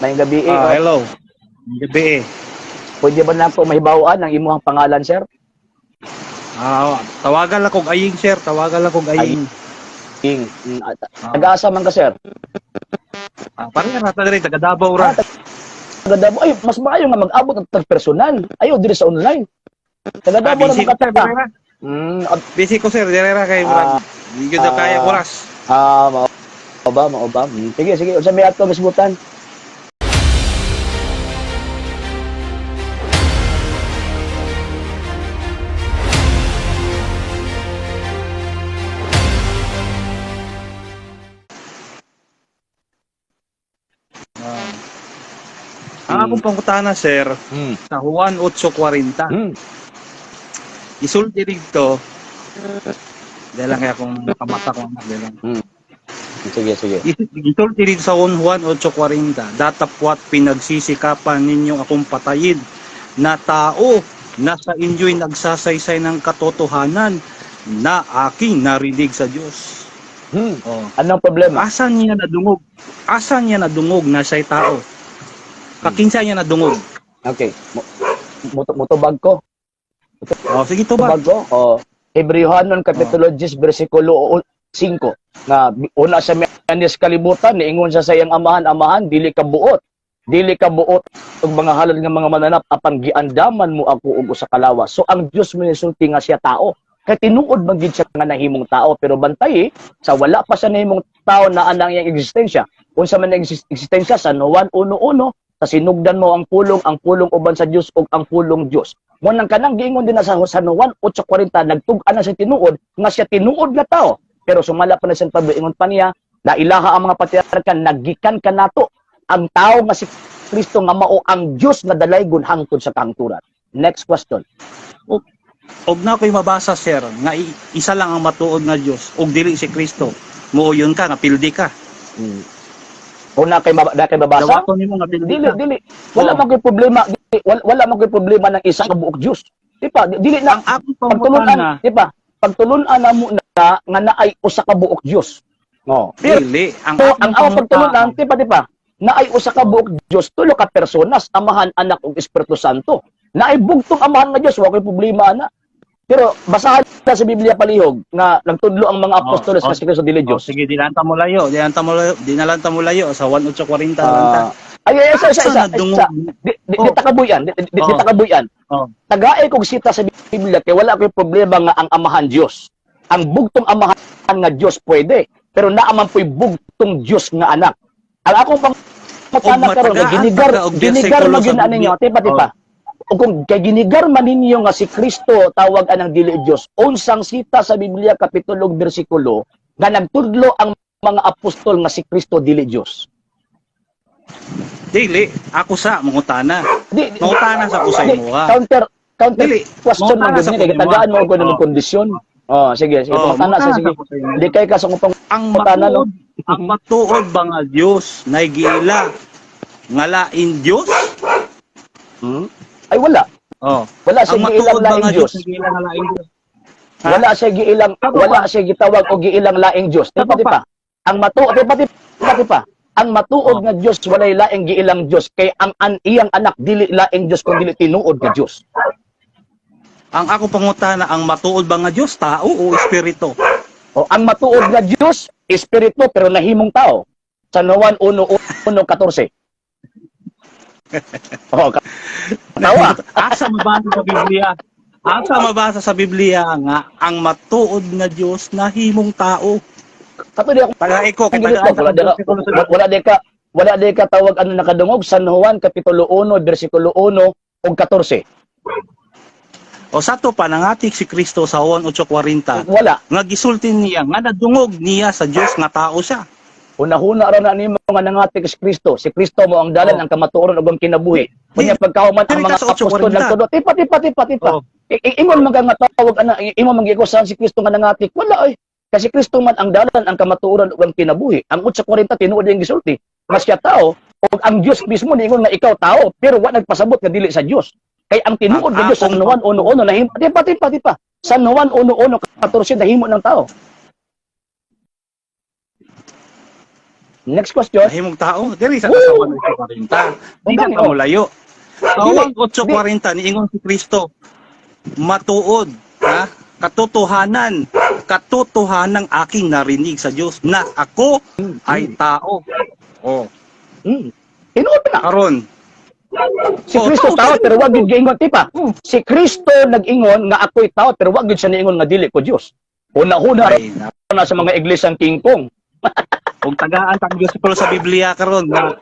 May gabi eh. Ah, oh. hello. Gabi eh. Pwede ba na po mahibawaan ang imuhang pangalan, sir? Ah, tawagan lang kog aying sir, tawagan lang kog aying. King. Mm, at- Ah. Taga-asa man ka, sir? Ah, parang nata diri taga Davao ra. Taga-Davao. Ay, mas maayo nga mag-abot ng tag personal. Ayaw, diri sa online. Ah, Taga-Davao busy na ko sir, dire ra. Mm, at- Busy ko sir, dire ra kay Ah. murag. Hindi ko daw Ah. kaya oras. ah, mao ba, mao ba? Mm, Sige, sige. Unsa may ato masbutan? Akong pangutana sir, Mm. sa Juan 8:40. Mm. Isulti dito. Dahil lang kaya kung kamata ko anak dahil lang. Sige, sige. Isulti dito sa Juan 8:40. Datapwat pinagsisikapan ninyong akong patayin na tao na sa inyo'y nagsasaysay ng katotohanan na aking narinig sa Diyos. Mm. Oh. Anong problema? Asan niya nadungog? Asan niya nadungog na siya'y tao? Kakinsa niya nadungog? Okay. Mo- Muto mutubag ko. Oh, sige to ba? Mutubag ko. Oh. Hebreohanon kapitulo 10 bersikulo 5 nga una sa mianis kalibutan niingon sa sayang amahan amahan dili ka buot dili ka buot ug mga halal nga mga mananap apan giandaman mo ako ug usa ka lawas so ang Dios mo nisulti nga siya tao kay tinuod man gid siya nga nahimong tao pero bantay eh, sa wala pa siya nahimong tao na anang iyang eksistensya unsa man ang exis- eksistensya sa Juan 1:1 sa sinugdan mo ang pulong ang pulong uban sa Dios ug ang pulong Dios mo nang kanang giingon din na sa San Juan 8:40 nagtug-an na siya tinuod nga siya tinuod nga tao pero sumala pa na siyang Pablo ingon pa niya na ilaha ang mga patriarka naggikan ka nato ang tao nga si Kristo nga mao ang Dios nga dalaygon hangtod sa kangturan next question Og na ko'y mabasa sir nga isa lang ang matuod nga Dios ug dili si Kristo. Muuyon ka nga pildi ka. hmm. Una kay mab- na kay babasa? Dili dili. Wala man koy problema dili, wala, wala man koy problema ng isa ka buok Dios di pa dili na. Ang akong pagtulunan di ba pagtulunan na mo na nga naay usa ka buok Dios no dili. Ang So, akong ang ako pagtulon lang, pangutana. di ba, di ba? Na ay usa ka buok Dios, tulo ka personas, amahan, anak ug Espiritu Santo. Na ay bugtong amahan nga Dios, wa koy problema na. Pero basahan na sa Biblia palihog nga nagtudlo ang mga apostoles oh, nga si Kristo dili Oh, sige, dinanta mo layo, dinanta mo layo, dinalanta mo layo sa 1840 Ah, uh, ay, ay, isa, isa, isa, isa. Di, di, di Oh. takabuyan, di, di, di Oh. takabuyan. Oh. Tagaay kog sita sa Biblia kay wala koy problema nga ang amahan Dios. Ang bugtong amahan nga Dios pwede, pero naaman po'y bugtong Dios nga anak. Ang akong pang matana karon ginigar ginigar gid ninyo Biblia. tipa tipa. O kung kay ginigar man ninyo nga si Kristo tawag anang dili Dios. Unsang sita sa Biblia kapitulo bersikulo nga nagtudlo ang mga apostol nga si Kristo dili Dios. dili ako sa mangutana. Di, Mangutana sa kusay di, mo ha. Counter counter Dili, question man sa ni kay tagaan mo ko ng Oh. kondisyon. Oh, sige, sige. Oh, Pangutana sa sige. sa kusay mo. Di kay ka sa upang ang Mangutana, no? ang matuod ba nga Dios na giila nga lain Dios? hmm? Ay wala. Oh. Wala siya Ang giilang laing? Ha? Wala siya giilang wala siya gitawag og giilang laing Dios. Tipa Ano tipa. Ang matuod tipa tipa tipa. Ang matuod Oh. nga Dios walay laing giilang Dios kay ang an iyang anak dili laing Dios kundi dili tinuod nga Dios. Ang ako pangutana, ang matuod ba nga Dios tao o espiritu? O ang matuod nga Dios espiritu pero nahimong tao. Sa Juan 1:1:14. Oh, tawa. Asa mabasa sa Biblia? Asa mabasa sa Biblia nga ang matuod nga Dios na himong tao? Kato di ako Taga iko kay tagaan wala di ka, wala di ka, wala di ka tawag ano nakadungog San Juan kapitulo 1 bersikulo 1 ug 14. O sato pa nangatik si Kristo sa Juan 8:40 Wala. nga gisulti niya nga nadungog niya sa Dios nga tao siya. Una-huna ra na nimo nga nangatik si Kristo. Si Kristo mo ang dalan Oh. ang kamatuoron ug ang kinabuhi. Kunya pagkahuman ang mga apostol 8:40. nagtudo. Tipa tipa tipa tipa. Oh. I- i- Ingon man ka nga tawag ana, i- ingon man gyud saan si Kristo nga nangatik. Wala oy. Kasi Kristo man ang dalan ang kamatuoran ug ang kinabuhi. Ang 8:40 tinuod yung gisulti. Nga siya tao ug ang Dios mismo niingon nga ikaw tao pero wa nagpasabot nga dili sa Dios. Kay ang tinuod Ang nga Dios sa Juan 1:1 nahimo tipa tipa tipa. Sa Juan 1:1 14 nahimo ng tao. Next question. Nahimong tao, diri sa Oo. kasawan ng 840. Di na ka oh. mulayo. Dili. Awang 840 niingon si Kristo. Matuod, ha? Katotohanan, katotohanan aking narinig sa Dios na ako ay tao. Oh, Hmm. Tinuod na. karon. Si Oh, Kristo tao, tao pero wag gyud giingon tipa. Oh. Si Kristo nag-ingon nga ako'y tao pero wag gyud siya niingon nga dili ko Dios. Una-una na sa mga iglesyang King Kong. Kung tagaan tang Dios pero sa Biblia karon na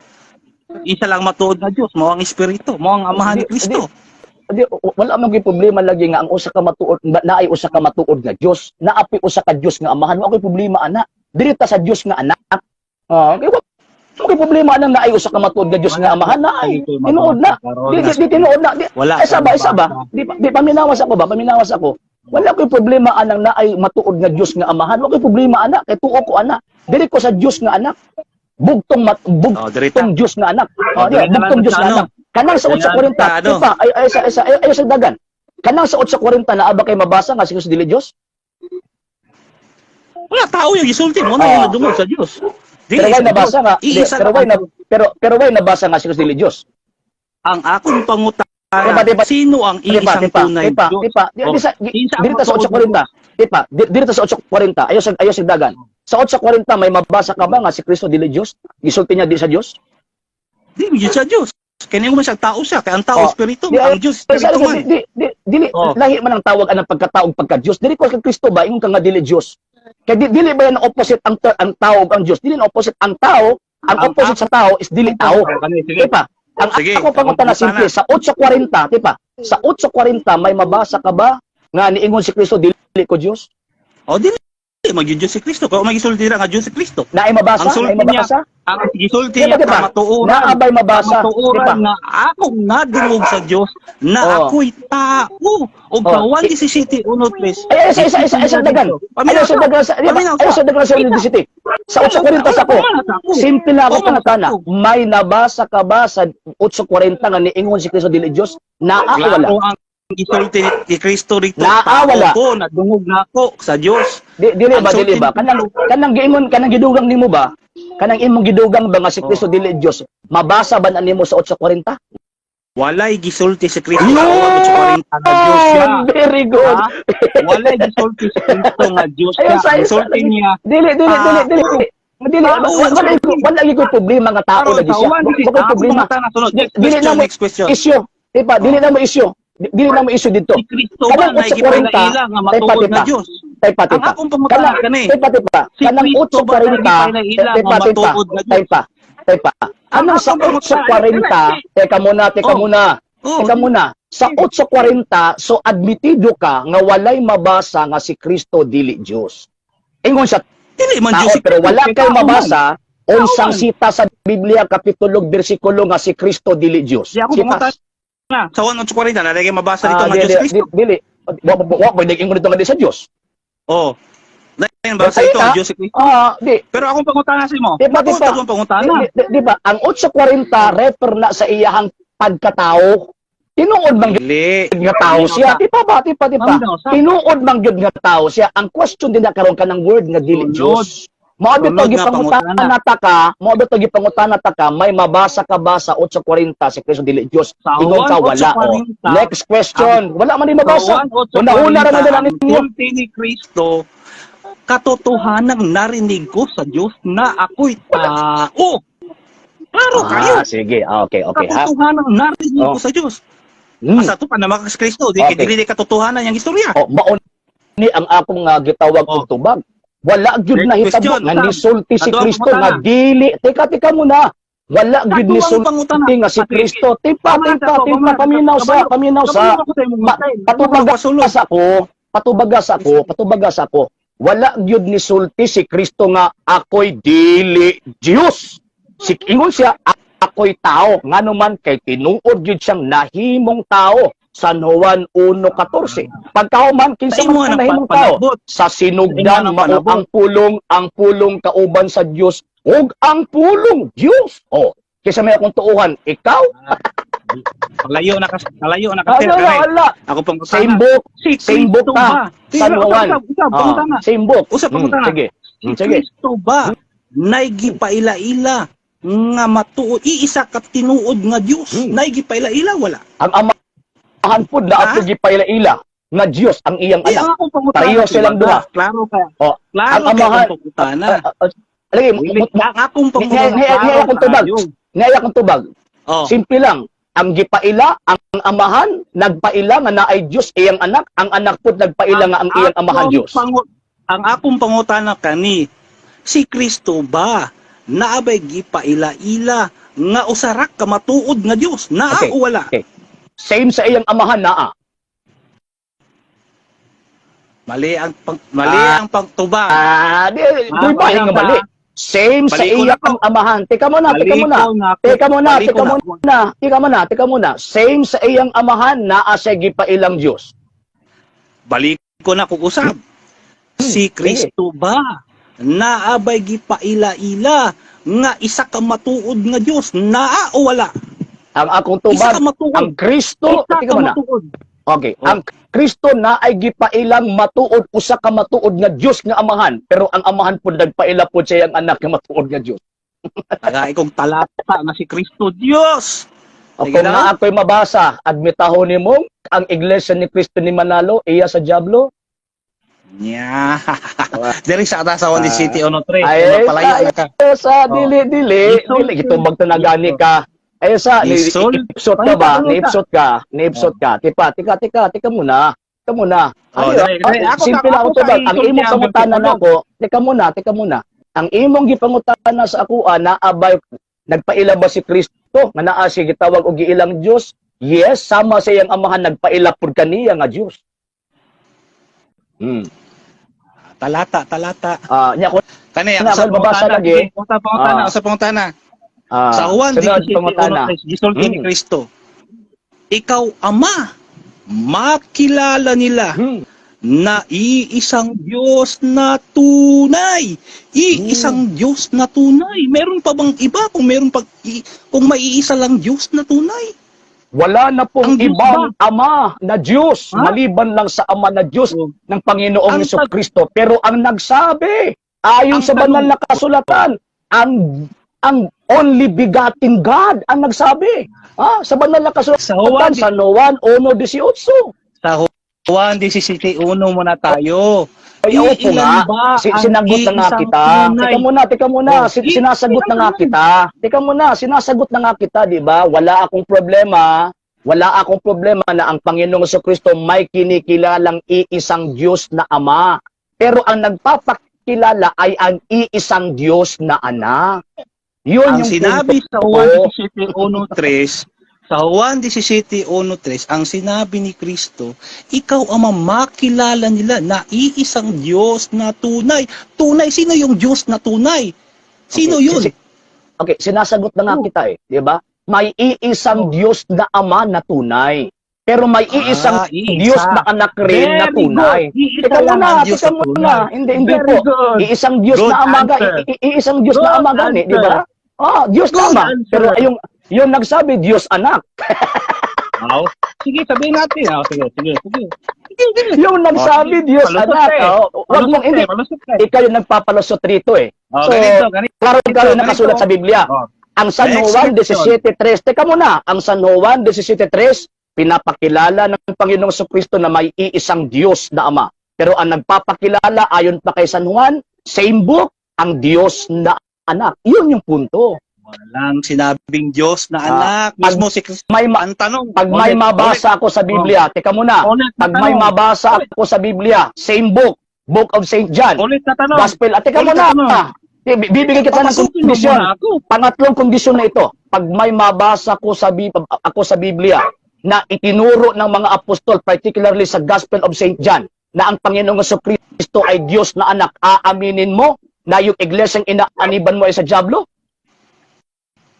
isa lang matuod na Dios, mao ang espiritu, mao ang amahan ni Kristo. Di, wala man gyud problema lagi nga ang usa ka matuod na- naay usa ka matuod nga Dios, naapi usa ka Dios nga amahan. Wa koy problema ana. Dili ta sa Dios nga anak. Ah, kay wa wa koy problema ana naay usa ka matuod nga Dios nga amahan naay. Tinuod na. Di, di, di tinuod na. Di, Wala. isa ba, isa ba? Di, di paminawas ako ba? Paminawas ako. Wala ko'y problema anang naay matuod nga Dios nga amahan. Wala ko'y problema ana kay tuo ko ana. Dili ko sa Dios nga anak. Bugtong mat bugtong Oh. Dios nga anak. Oh, Oh, na bugtong Dios nga ano. anak. Kanang sa Dili 840, na lang sa ano. pa ay ay sa ay, ay, ay, sa dagan. Kanang sa 840 na aba kay mabasa nga si Kristo dili Dios. Wala tao yung gisulti mo na Oh. yung nadungog sa Dios. Pero way sa nabasa nga, pero way na pero pero way nabasa nga si Kristo dili Dios. ang akong Tipa, pangutana, tipa. sino ang iisang tipa, tunay tipa, Diyos? tipa. Di, Oh. di sa di, Isa ang dito sa matuod 840. Tipa, di, dito sa 840. Ayo sa ayo sa dagan. Sa 840 may mabasa ka ba nga si Kristo dili Dios? Gisulti niya di sa Dios? Di, yun sa Diyos. Kaya mo siya tao siya, kaya ang tao Oh. espiritu, Di, ang Diyos espiritu man. di, di, di, Oh. lahi man ang tawag anang pagkataog pagka Dios. Dili ko kay Kristo ba ingon ka nga dili Dios. Kay di, dili ba yan ang opposite ang ang tao ang Dios? Dili ang opposite ang tao. Ang Ang opposite sa tao is dili tao. Sige. Ang Sige, ako pangunta na simple sa 8:40, tipa. Sa 8:40 may mabasa ka ba nga niingon si Kristo dili ko Dios? O, di mag-Diyos si Kristo. Kung magisulti na nga Diyos si Kristo. Naay mabasa, Ang sulti naay mabasa. Ang gisulti niya, diba? kamatuuran. Naabay mabasa, Kamatuuran diba? nga akong nadungog sa Diyos na Oh. ako'y tao. O Oh. kawan si City unod, please. Ay, isa, isa, isa, isa, dagan. Ay, isa, dagan sa, di Ay, sa. isa, dagan sa University. Sa 8.40 sa ko. Simple na ako ako. May nabasa ka ba sa 8.40 nga niingon si Kristo dili Dios? Naa wala? Gisulti ni Kristo rito. Na- ah, ko, nadungog na ako sa Diyos. Di, dili ba, dili ba? Kanang, kanang giingon, kanang gidugang nimo ba? Kanang imong gidugang ba nga si Kristo dili Dios? Mabasa ba na nimo sa 8.40? Walay gisulti si Kristo. Yun! Tawag at 40 na Diyos siya. Very good. Ha? Walay gisulti si Kristo nga Diyos siya. Ayun, sa- Ang sulti niya, Dili, dili, Ah, dili, dili. Dili, Ah, wala ko wala ko problema nga tao na di siya. Wala ko problema. Dili na mo issue. Diba, dili na mo issue. Di- Dili na mo issue dito. Si Kristo ba Kanang na igipaila 40, nga matuod na. Diyos? Tipa, Ang tipa. akong pangutana Kanang, kani. tipa, tipa. Si Kanang Kristo utsa ba 40, nagipay na ila tipa, nga tipa. matuod na Diyos? Tipa, tipa. Kanang sa akong pangutana, 8.40, teka muna, teka Oh. muna. Oh, Teka muna. Sa 8.40, so admitido ka nga walay mabasa nga si Kristo dili Diyos. Ingon siya, dili man Diyos pero wala kay mabasa unsang sita sa Biblia kapitulo bersikulo nga si Kristo dili Dios. Di ako pangutana na. Sa 1.40 na lagi mabasa dito Ah, nga Diyos Kristo. dili, dili. Wa wa wa wa dili ingon dito nga di sa Dios. Oh. Dahil basa ito ang Diyos Kristo. Ah, di. Pero akong pangutana sa mo. Di ba, di ba? akong pangutana. Di, ba ang 8:40 refer na sa iyahang pagkatao. Tinuod man gyud Dili. nga tao siya. Di ba ba? Di ba? Di ba? Tinuod man gyud nga tao siya. Ang question din na karon ka ng word nga dili Sunod. Dios. Mao bito Sunod nga gipangutana pangutana. ta ka, mao bito gipangutana ta ka, may mabasa ka ba sa 8:40 si Kristo dili Dios? Ingon ka wala. Oh. 8:40, Next question. Wala man din mabasa. Una-una ra na ang ninyo. ni Kristo, katotohanang narinig ko sa Diyos na ako'y tao. Klaro kayo. Ah, sige. Ah, okay, okay ha. Katotohanang narinig Oh. ko sa Diyos. Hmm. Asa to pa na makas Kristo, di Okay. dili katotohanan yung istorya. Oh, maon ni ang akong nga gitawag Oh. og tubag. Wala gyud na hitabo nga nisulti si Kristo nga dili. Teka, teka muna. Wala gyud nisulti pangutana. nga si Kristo. Tipa, tipa, tipa, paminaw sa, paminaw sa. Ako sa patubagas ako, patubagas ako, patubagas ako. Wala gyud ni sulti si Kristo nga ako'y dili Dios. Si ingon siya "A- ako'y tao nganuman kay tinuod gyud siyang nahimong tao. San Juan 1:14. Pagkahuman kinsa man nga ka nahimong tao sa sinugdan mao ang pulong ang pulong kauban sa Dios ug ang pulong Dios. Oh, kisa may akong tuuhan, ikaw Palayo na kas, palayo na Ano kasi. wala, wala. Ako pang Same book, Si same book ta. ba? San Juan. Pangutana. same book. Usap, Hmm, pangutana. sige. Si Hmm, sige. Kristo ba nay gipaila-ila nga matuod iisa ka tinuod nga Dios Hmm. nay gipaila-ila wala Ang amahan po na ato gipaila-ila nga Dios ang iyang anak. akong Pareho si silang duha. Klaro ka. Oh, Klaro ang amahan-. Ah, ah, Lagi, akong Ngaya- pangutana. ngaya- ngaya klaro akong tubag. kayo. ngaya kong tubag. Oh. Simple lang. Ang gipaila, ang amahan, nagpaila nga na ay Diyos iyang anak, ang anak po nagpaila nga ang iyang amahan akong pangu- ang akong pangutana kani, si Kristo ba naabay gipaila-ila nga usarak ka matuod nga Dios naa Okay. o wala Okay. Same sa iyang amahan naa. mali ang pang, mali Ah. ang pagtubag Ah, di, Ah, di ba nga mali? Same sa ko na iyang to. amahan. Teka muna, teka muna. Malikaw na. Teka Balik ko teka na muna. ako. Teka muna, teka muna. Same sa iyang amahan naa siya gipailang Diyos. balik ko na kung usab si Kristo ba naabay gipaila-ila nga isa ka matuod nga Dios naa o wala Ang akong tubag, ang Kristo, isa teka ka muna. matuod Okay, Oh. ang Kristo na ay gipailang matuod usa ka matuod nga Dios nga amahan, pero ang amahan po nagpaila po siya ang anak nga matuod nga Dios. Taga ikong talata na si Kristo Dios. Kung na. nga ako'y mabasa, admitahon nimo ang iglesia ni Kristo ni Manalo iya sa Diablo. Nya. Diri sa atasawan di Ah. City ono tre. Ay, Palayo na ka. Sa Oh. dili dili, Isol, dili gitubag tanagani ka. Ay sa ni Isol. ipsot ka ba? Paano Ni ipsot ka, ni ipsot ka. Tipa, tika tika, tika muna. Tika muna. Oh, Ay, Ako- simple ako- lang ako ako tubag. sa Ang imong niya, pangutana ang nako, tika muna, tika muna. Ang imong gipangutana sa ako na abay nagpaila ba si Kristo nga naa siya gitawag og giilang Dios? Yes, sama sa iyang amahan nagpaila pud kaniya nga Dios. Hmm. Talata, talata. Ah, nya ko Kani Nga, ako sa ako babasa pangutana, lagi. Sa pangutana, Ah. sa pangutana. Ah, Sa Juan sunod 17, pangutana. ono, gisulti ni Hmm. Kristo. Ikaw ama, makilala nila Hmm. na iisang Diyos na tunay. Iisang Diyos na tunay. Meron pa bang iba kung meron pag kung may iisa lang Diyos na tunay? Wala na pong Ang Diyos ibang ama na Diyos, Ha? maliban lang sa ama na Diyos Oh. ng Panginoong Ang Yeso Kristo. Pero ang nagsabi, ayon Ang sa banal na kasulatan, ang ang only begotten God ang nagsabi. Ah, sa banal na Sa kasulatan, Juan, sa Juan 1.18. sa Juan 17.1 muna tayo. Ay, oo po nga. Si, sinagot na nga kita. tunay? Teka muna, teka muna. Oh, Si, sinasagot na nga kita. Teka muna, sinasagot na nga kita, di ba? Wala akong problema. Wala akong problema na ang Panginoong Yeso Kristo may kinikilalang iisang Diyos na Ama. Pero ang nagpapakilala ay ang iisang Diyos na anak. Yun Ang yung sinabi sa. Juan 17.1.3, sa Juan 17.1.3, ang sinabi ni Kristo, ikaw ama makilala nila na iisang Diyos na tunay. Tunay, sino yung Diyos na tunay? Sino Okay, yun? Okay, sinasagot na nga Oh. kita eh, 'di ba? May iisang Oh. Diyos na ama na tunay. Pero may iisang Ah. Diyos na anak rin na tunay. Iisa Teka muna, teka na muna. Hindi, hindi Very po. good. Iisang Diyos Good na ama ga, answer. i- i- iisang Diyos na Good ama gani, answer. di ba? Oh, Diyos na Good ama. answer. Pero yung yung nagsabi Diyos anak. Wow. Sige, sabihin natin. Oh, sige, sige, sige. Yung nagsabi sige. Diyos Palusot anak. eh. Oh, wag mong hindi. Palusot eh. Ikaw yung nagpapalusot rito eh. Oh, So, ganito, ganito. Klaro nakasulat sa Biblia. Oh. Ang San Juan question. 17.3, teka muna, ang San Juan 17.3, pinapakilala ng Panginoong Kristo na may iisang Diyos na Ama. Pero ang nagpapakilala ayon pa kay San Juan, same book, ang Diyos na anak. Yun yung punto. Walang sinabing Diyos na Ah, anak. Mismo si Kristo. May ma- Ang tanong. pag may ulit, mabasa ako sa Biblia, teka muna, Ulit pag may mabasa ako sa Biblia, same book, Book of St. John, Ulit na tanong. Gospel, at teka Ulit muna, na ah, bi- bibigyan kita ng kondisyon. Pangatlong kondisyon na ito, pag may mabasa ko sa ako sa Biblia na itinuro ng mga apostol, particularly sa Gospel of St. John, na ang Panginoong Yeso Kristo ay Diyos na anak, aaminin mo na yung iglesyang inaaniban mo ay sa Diablo?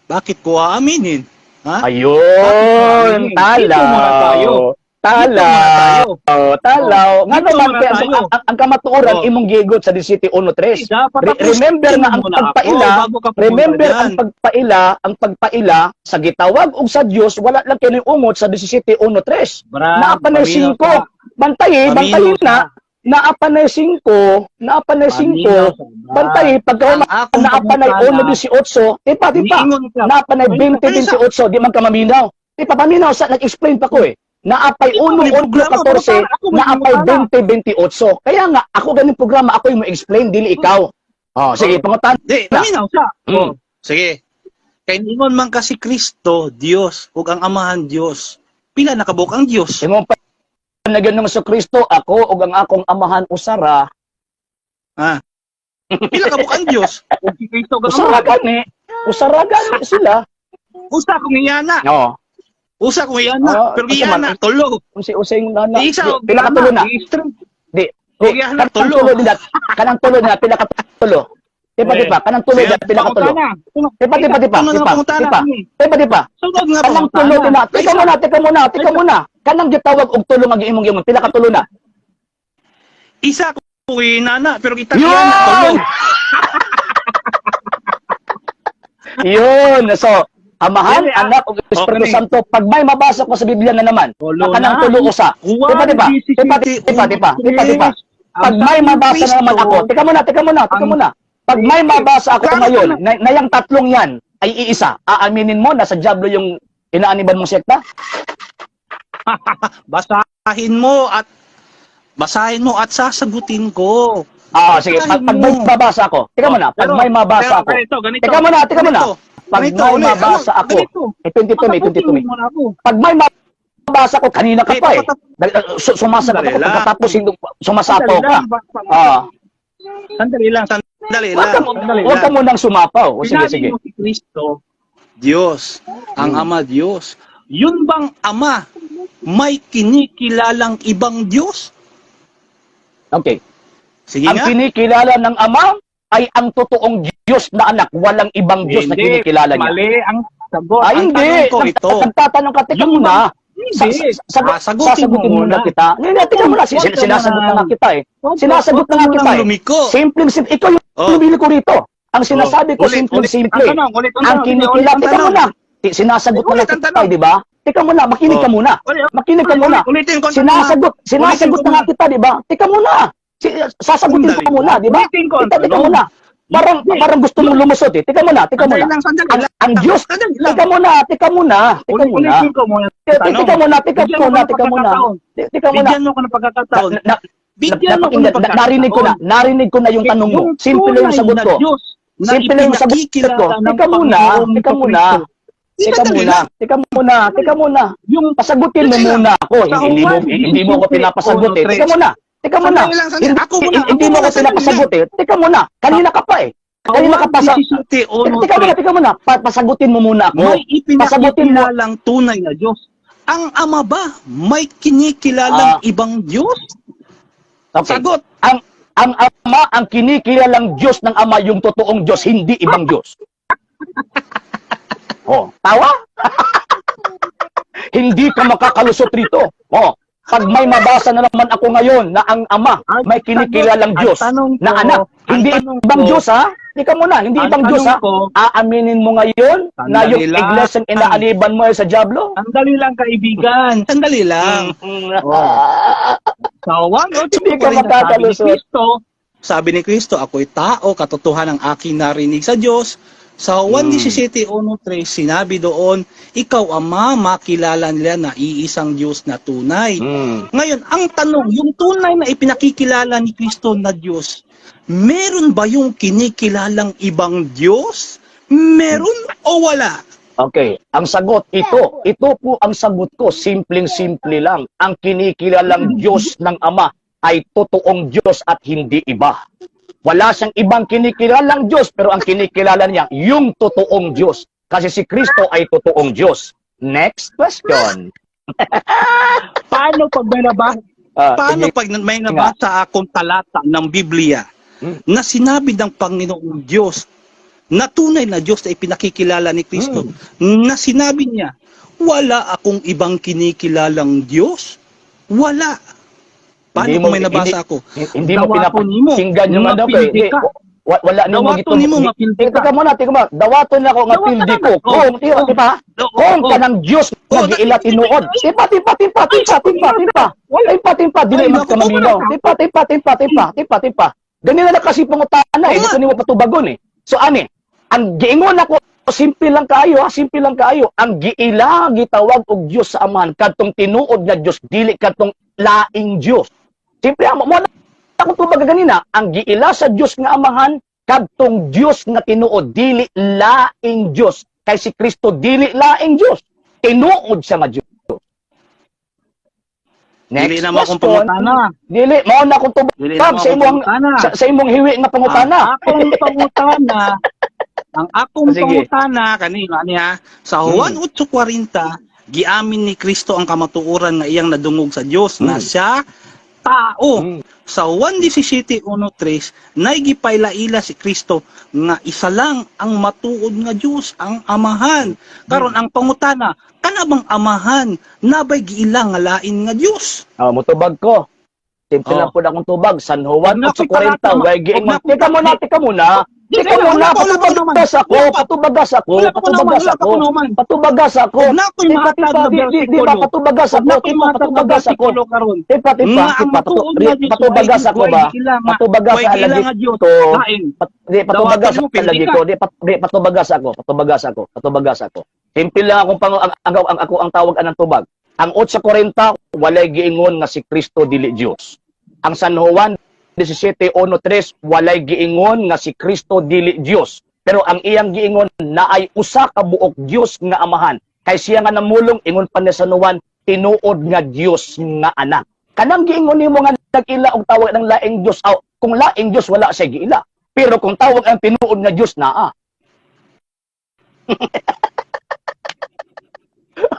Bakit ko aaminin? Ha? Ayun, Bakit aaminin? Dito muna tayo. Talaw. Dito muna tayo. Talaw. Talaw. Nga naman, kaya tayo. ang, ang, ang kamatuoran, Oh. imong gigot sa 17.1.3. Dapat Re- tapusin remember na ang pagpaila, pumunta Remember ang pagpaila, ang pagpaila sa gitawag ug sa Dios wala lang kini umot sa 17:1.3. Brad, Naa pa na paminaw 5. Bantayin, Paminaw bantayin na. ka. naapanay 5, naapanay 5, bantay, pagka Ang akong naapanay pagkakala, 1, 18, tipa, tipa, niingon ka. naapanay 20, 28, di man ka maminaw. Tipa, paminaw, sa, nag-explain pa ko eh. Naapay Ikaw 1, may 1, programa, 14, ako may naapay programa. 20, 28. Kaya nga, ako ganun programa, ako yung explain dili ikaw. Oh, sige, pangutan. Di, paminaw siya. Mm. Oh, sige. Kay ningon man kasi Kristo, Dios, ug ang Amahan Dios. Pila nakabuk ang Dios. Imong pa na ganun sa Kristo, ako ug ang akong amahan usara, Pila kabuk ang Dios. Ug si Kristo ang usara gani, usara gani sila. Usa kong iyana. No, Usa kong iyana. Oh, Pero kasi iyana, man- tulo. unsi usay nana. Di isa og Pila ka tulo na? Di. Di, iyana, Kanang tulo. tulo nila, kanang tulo nila pila ka tulo. Tipa Eh, tipa, kanang tulo nila pila ka tulo. Tipa tipa tipa, tipa, tipa. Tipa tipa. Kanang tulo nila. Tika muna, tika muna, tika muna. Kanang gitawag og tulo nga imong pila ka tulo na. Isa ko inana, pero kita Yun! iyana, tulo. Yun. So, amahan, ah. anak ug Espiritu Okay. Santo, pag may mabasa ko sa Biblia na naman, Tulo na kanang na. tulo usa. Tipa tipa, tipa tipa tipa, tipa tipa. Pag may mabasa na naman ako, tika muna, tika muna, tika Ang- muna. Pag may mabasa ako ngayon, na, na yung tatlong yan ay iisa, aaminin mo na sa Diablo yung inaaniban mong sekta? Basahin mo at basahin mo at sasagutin ko. Ah, sige, pag, pag may mabasa ako, tika muna, pag may mabasa ako. Teka muna, teka muna. Pag ganito, may ulit. mabasa Ano, ako, ganito. eh 22 may, 22 may. Mo. Pag may mabasa ko, kanina ka pa eh. uh, su- Sumasagot ako pagkatapos Sandali ka. Ah, Sandali lang, sandali lang. huwag ka lang. munang sumapaw. O, sige, sige. mo si Kristo, Diyos, ang. Ama Diyos. Yun bang Ama may kinikilalang ibang Diyos? Okay. Sige Ang nga. kinikilala ng Ama ay ang totoong Diyos na anak. Walang ibang Diyos na kinikilala niya. Mali ang sagot. Ay, ang hindi. ko ito. Nagtatanong ka, teka muna. Sa, Hindi. sa, sa, Ah, sagutin mo sasagutin muna kita. Hindi, hindi, teka muna. Sin- Sinasagot na nga kita eh. Sinasagot na nga kita eh. Simpleng, simple. Ikaw yung Oh. lumili ko rito. Ang sinasabi ko, ulit. simple. Ang kinikilala, teka muna. Sinasagot na kita, di ba? Teka muna, makinig ka Oh. muna. Makinig ka muna. Sinasagot, sinasagot na nga kita, di ba? Teka muna. Sasagutin ko muna, di ba? Teka, muna. Parang, parang gusto mong lumusot eh. Muna, teka Sandali muna. lang, sandali Ang, ang Diyos, muna, teka Ulit- muna. Ulitin ko muna. Teka tanong. teka muna, teka Bigyan mo muna, ko ng teka muna. pagkakataon. Teka muna. Bigyan mo ko ng pagkakataon. Na- na- Bigyan mo ko ng na- narinig ko na, pagkakataon. narinig ko na yung tanong mo. Simple yung sagot na ko. Na Simple yung sagot ko. ng Teka muna, teka muna. Teka muna, teka muna, teka muna. Yung Pasagutin mo muna ako. Hindi mo, hindi mo ako 17, pinapasagot eh. Teka tres. muna, teka sandali. Hindi, Ako muna, hindi mo ako muna, sandali pinapasagot eh. Teka muna, kanina ka pa eh. Kanina ka pa sa... Juan 17, uno, Teka muna, tres. teka muna. Pa- pasagutin mo muna ako. May mo. ipinakikilalang tunay na Diyos. Ang Ama ba may kinikilalang Ah. ibang Diyos? Okay. Sagot. Ang ang ama, ang kinikilalang Diyos ng ama, yung totoong Diyos, hindi ibang Diyos. Oh, tawa? hindi ka makakalusot rito. Oh, pag may mabasa na naman ako ngayon na ang ama Ang may kinikilalang Diyos tanong na ko- anak, hindi ibang ko- Diyos ha? Hindi ka muna, hindi Ang ibang Diyos ha? ko- Aaminin mo ngayon na yung iglesyang inaaniban mo ay sa Diablo? Sandali lang kaibigan. Sandali lang. Sa 1 Hindi ka makakalusot. Kristo, sabi ni Kristo, ako'y tao, katotohanan ang aking narinig sa Diyos. Sa 1.17.1.3, sinabi doon, ikaw ama, makilala nila na iisang Diyos na tunay. Mm. Ngayon, ang tanong, yung tunay na ipinakikilala ni Kristo na Diyos, meron ba yung kinikilalang ibang Diyos? Meron o wala? Okay, ang sagot, ito. Ito po ang sagot ko. Simpleng-simple lang. Ang kinikilalang Diyos ng Ama ay totoong Diyos at hindi iba. Wala siyang ibang kinikilalang Diyos, pero ang kinikilala niya, yung totoong Diyos. Kasi si Kristo ay totoong Diyos. Next question. Paano pag may nabasa, Ah, paano pag may nabasa akong talata ng Biblia Hmm. na sinabi ng Panginoong Diyos na tunay na Diyos na ipinakikilala ni Kristo, Hmm. na sinabi niya, wala akong ibang kinikilalang Diyos? Wala. Paano Hindi kung mo- may nabasa hindi- ako? Hindi mo nimo, pinapakinggan yung ano ko eh. ka. wala nimo Dawaton nimo nga pildi ka. Teka muna, teka muna. Dawaton na ko nga pildi na. ko. Oh, Kung, di ba, oh. di ba? Kung oo. kanang Diyos Oh, nga giila na- tinuod. Tipa, tipa, tipa, tipa, tipa, tipa. Tipa, dili Ay, man naku, ka maminaw. wala. Tipa, tipa, tipa, tipa, tipa, tipa. Ganila na kasi pangutana eh. Dito nimo patubagon eh. So ani, ang giingon ako simple lang kayo, ha? simple lang kayo. Ang giila gitawag og Dios sa amahan kadtong tinuod nga Dios dili kadtong laing Dios. Simple ang mo na ako tubag ganina, ang giila sa Dios nga amahan kadtong Dios nga tinuod dili laing Dios. Kay si Kristo dili laing Dios. Tinuod siya nga Dios. Dili na mo akong pangutana. Dili, mao na akong tubag na sa akong imong sa, sa imong hiwi nga pangutana. Ang akong pangutana, ang akong Sige. pangutana kanina niya sa Juan 8:40 giamin ni Kristo ang kamatuoran nga iyang nadungog sa Dios na Mm. siya tao. Mm. Sa 1:17:1-3 naigipaylaila si Kristo nga isa lang ang matuod nga Dios ang amahan. Karon ang pangutana, kana bang amahan nabay giila nga lain nga Dios? Ah, mutubag ko. Simple Oh. lang po na akong tubag. San Juan Huwag na ko'y 8.40. talata, Way ma- giing Teka muna, teka muna. Di, Teka wala, muna, wala pa, wala pa naman. patubagas ako, Wala pa. patubagas ako, Wala pa ko naman, patubagas wala pa ako. ko naman. Patubagas ako. Huwag na ko'y Tipa, mahatag tipa, na di, di, di ba, patubagas ako, mahatag na patubagas ako. Tipa, tipa, tipa, di, patubagas ako ba? Patubagas gila lagi ko. di, patubagas ako lagi ko. Di, pat, di, patubagas ako, patubagas ako, patubagas ako. Simple lang akong pang, ang, ang, ang, ako ang tawag anang tubag. Ang 8.40, walay giingon nga si Kristo dili Dios. Ang San Juan 17.1.3, walay giingon nga si Kristo dili Dios. Pero ang iyang giingon na ay usa ka buok Dios nga amahan. Kay siya nga namulong ingon pa ni San Juan, tinuod nga Dios nga anak. Kanang giingon nimo nga nag-ila og tawag ng laing Dios. Aw, kung laing Dios wala siya giila. Pero kung tawag ang tinuod nga Dios naa.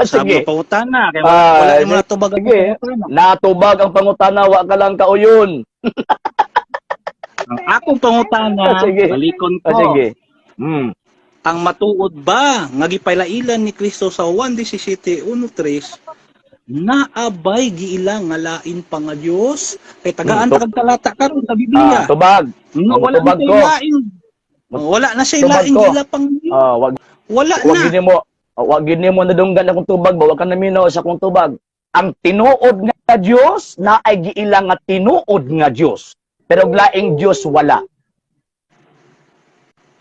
Sabi Sige. mo pangutana, kaya Ah, wala naman natubag ang pangutana. Natubag ang pangutana, wa ka lang kauyon. Ang akong pangutana, Ah, sige. balikon ko. Ah, sige. Hmm. Ang matuod ba nga gipailailan ni Kristo sa 1:17:1-3 naabay giila nga lain pa nga Dios kay tagaan Hmm, kag talata karon sa Ah, Biblia. tubag. Nga ang wala na tubag siya ko. lain. Wala na siya Tubag lain gila pang Dios. Ah, wag Wala wag na. gini mo ah, wag gini mo nadunggan akong tubag ba wag ka naminaw sa akong tubag. Ang tinuod nga Dios na ay giila nga tinuod nga Dios. Pero og laing Dios wala.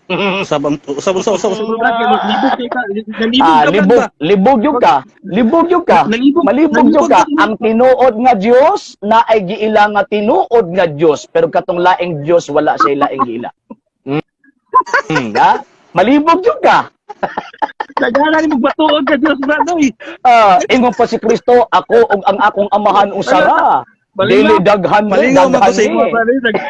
Sabang sabang sabang sabang sabang libog ka nalibog Ah, ka libog, libog yun ka. Libog yun ka. Nalibog, Malibog yun ka. Ang tinuod nga Dios na ay giila nga tinuod nga Dios. Pero katong laing Dios wala siya laing giila. Hmm. Hmm, ha? Malibog yun ka. Tagana ni magbatuod ka Dios bradoy. Ah, ingon pa si Kristo, ako ug ang akong amahan usara. Dili daghan mo, Malingaw mo daghan ko sa imo ni. Dag-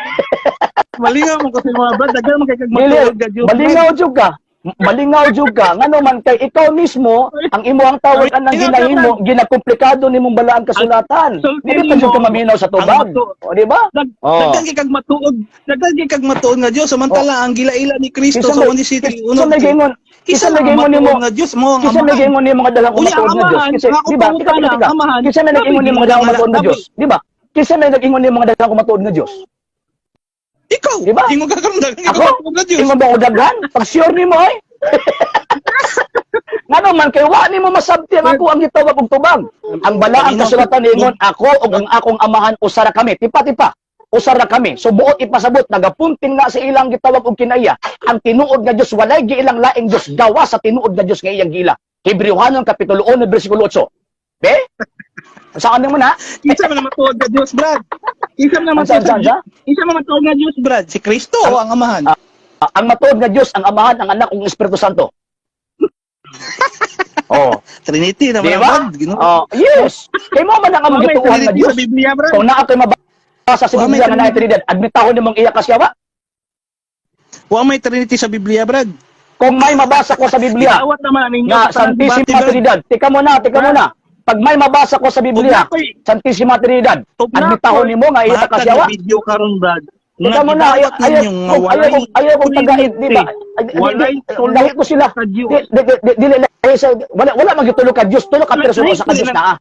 Malingaw mo ko sa imo. Dagan mo kay kag Dili, matuod ka malingaw jud ka. Malingaw jud ka. Ngano man kay ikaw mismo, ang imo ang tawag anang Malingaw ka ginahimo, ginakomplikado nimong balaan kasulatan. So, Dili pa jud mo- ka maminaw sa tubag. ang matu- O di ba? Dag, Oh. Daghan kay kag matuod. Daghan kay kag matuod nga Dios samantala ang gilaila ni Kristo sa may- 1 Kisa may gingon, kisa may gingon nimo, nga Dios mo ang kisa may amahan. gingon nimo mga dalang Unya, kumatuod nga Dios. amahan, Kasi di ba? pangutan Tika tika lang, tika. amahan. Kisa may nag-ingon nimo mga dalang Sabi, kumatuod nga sabi. Dios. Di ba? Kisa may nag-ingon nimo mga dalang kumatuod nga Dios. Ikaw, Di ba? ingon ka karon daghan kay Ako? kag matuod nga Dios. Ingon ba ko daghan? Pag sure nimo ay. Ngano man kay wa nimo masabti ang ako ang gitawag og tubag. Ang balaang kasulatan ingon ako ug ang akong amahan usara kami. Tipa-tipa. Usara kami. So buot ipasabot nagapunting na sa ilang gitawag og kinaiya. Ang tinuod nga Dios walay giilang laing Dios gawa sa tinuod nga Dios nga iyang gila. Hebrewhanon kapitulo 1 bersikulo 8. Be? Saan mo na? Isa man matuod nga Dios, brad. Isa man Ang saan, saan, matuod. Isa man matuod nga Dios, brad. Si Kristo o ang amahan. Ah, Ah, ang matuod nga Dios, ang amahan, ang anak, ug Espiritu Santo. oh, Trinity naman di ang. Ginoo. Oh, yes. Kay mo man ang may gituuhan Trinity Dios. sa Biblia, brad. Kung naa kay mabasa sa Biblia nga Trinity. Trinidad, admitahon nimong iya kasyawa. Wa may Trinity sa Biblia, brad. Kung may mabasa ko sa Biblia naman ang inyo nga sa brad. Trinidad, tika mo na, tika mo na. Pag may mabasa ko sa Biblia, Santissima Trinidad, huwag na admitahon ko'y nimo nga iya kasyawa. video karon, brad. Tika mo na, ayaw, ayaw, ayaw, ayaw, ayaw kong tagait, di ba? Walay Lahi ko sila. Di, di, di, di, dili wala, wala magitulo ka Diyos, tulo ka persono sa ka Diyos na ah.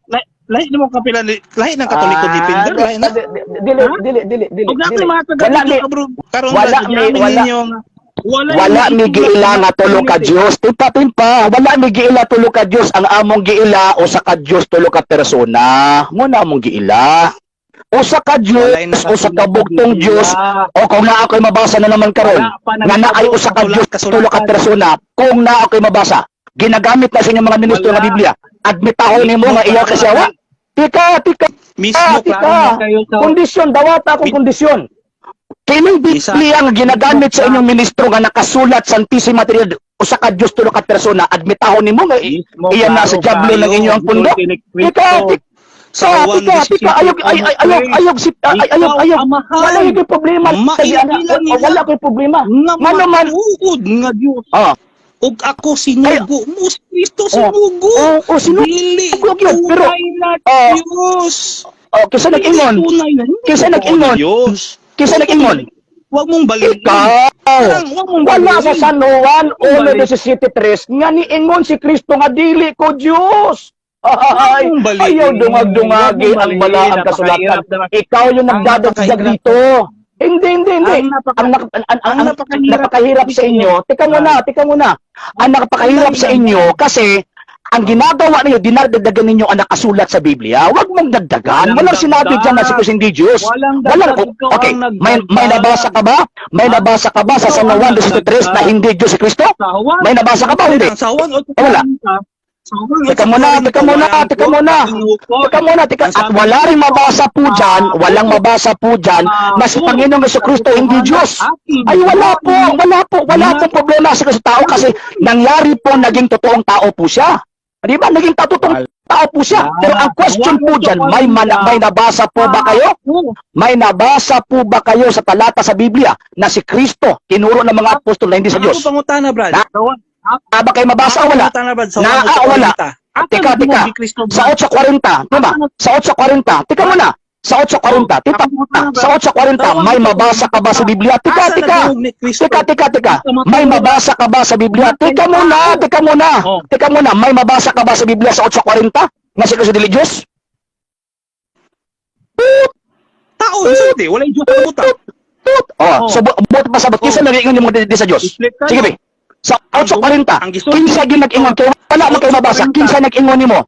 Lahi- mo kapila lahi ng katoliko Ah, defender lahi na. di- di- Dili, dili, dili, dili. Huwag natin mga Wala bro. Wala wala- wala wala mi giila nga tulo ka Dios. Timpa, timpa. Wala mi giila tulo ka Dios. Ang among giila o sa ka Dios tulo ka persona. Muna among giila. O sa ka Dios, o sa ka bugtong nakasulat Dios, o kung naa ako'y mabasa na naman karon. Nga na ay usa sa ka Dios tulo ka persona. Kung naa ako'y mabasa. Ginagamit na sa inyong mga ministro nga Biblia. Admitahon nimo nga iya kasyawa. Tika, tika. Mismo Ah, tika. na kayo sa Kondisyon, dawata akong kondisyon. Kining Isa- Biblia nga ginagamit sa inyong ministro nga nakasulat Santissima Trinidad usa ka Dios tulo ka persona admitahon nimo nga iyan na sa jablo ng inyong pundo. Tika, Sa Juan tika, tika, 17, ayog, ay, ay, ayog, ayog, si, ay, ayog, ayog. Wala yung problema. Wala ko'y problema. Nga naman. matuod nga Dios. Ah, ug ako sinugo mo si Kristo sinugo. oh, oh, sino? Dili Sinugo yun, pero- Oh. Diyos. Oh, kisa nag-ingon. Kisa nag-ingon. Kisa nag-ingon. Huwag mong balikin. Ikaw. Huwag mong Wala balikin. sa San Juan Balik. 1.17.3 nga niingon si Kristo nga dili ko Diyos. Ay, ayaw dungag-dungagi ang bala ang balikin. kasulatan. Ikaw yung napakahirap. dito. Hindi, hindi, hindi. Ang napaka- ang, ang, ang, ang napakahirap. napakahirap sa inyo, tika muna, tika muna. Ang napakahirap sa inyo kasi ang ginagawa ninyo, dinadagdagan ninyo ang nakasulat sa Biblia. Huwag mong dagdagan. Walang Walang sinabi dyan na si Kristo hindi Diyos. Walang Walang, okay, may, may nabasa ka ba? May nabasa ka ba sa San Juan 2.3 na hindi Diyos si Kristo? May nabasa ka ba hindi? Sa Juan o sa Wala. Teka muna, teka muna, teka muna. Teka muna, teka. At wala rin mabasa po dyan, walang mabasa po dyan na si Panginoong Yesu Kristo hindi Diyos. Ay wala po, wala po, wala po problema sa sa tao kasi nangyari po naging totoong tao po siya. Di ba? Naging totoong tao po siya. Pero ang question po dyan, may, man, may nabasa po ba kayo? May nabasa po ba kayo sa talata sa Biblia na si Kristo, tinuro ng mga apostol na hindi sa Diyos? Ako pangutana, Brad. Na-. Ah, ba kayo mabasa o wala? Na- ah, wala. 40. Ako Tika, ang tika. si Kristo, Sa Brad. 8.40, tama? Sa 8.40, tika muna. Sa 8.40, tika muna. Sa 8.40, may mabasa ka ba sa Biblia? Tika, tika. ni? Tika, tika, tika. May mabasa ka ba sa Biblia? Tika muna, tika muna. Oh. Tika muna, may mabasa ka ba sa Biblia sa 8.40? Nga si Kristo dili Diyos? Tao, hindi. Wala yung Diyos sa buta. Tut. Oh, Oh. so bu- buot pa sa Kisa Oh. nag-iingon mo di di sa Diyos? Ka, Sige be. Sa 8.40, Ang gusto- kinsa gyud nag-ingon kay wala man kay mabasa. Kinsa nag-ingon nimo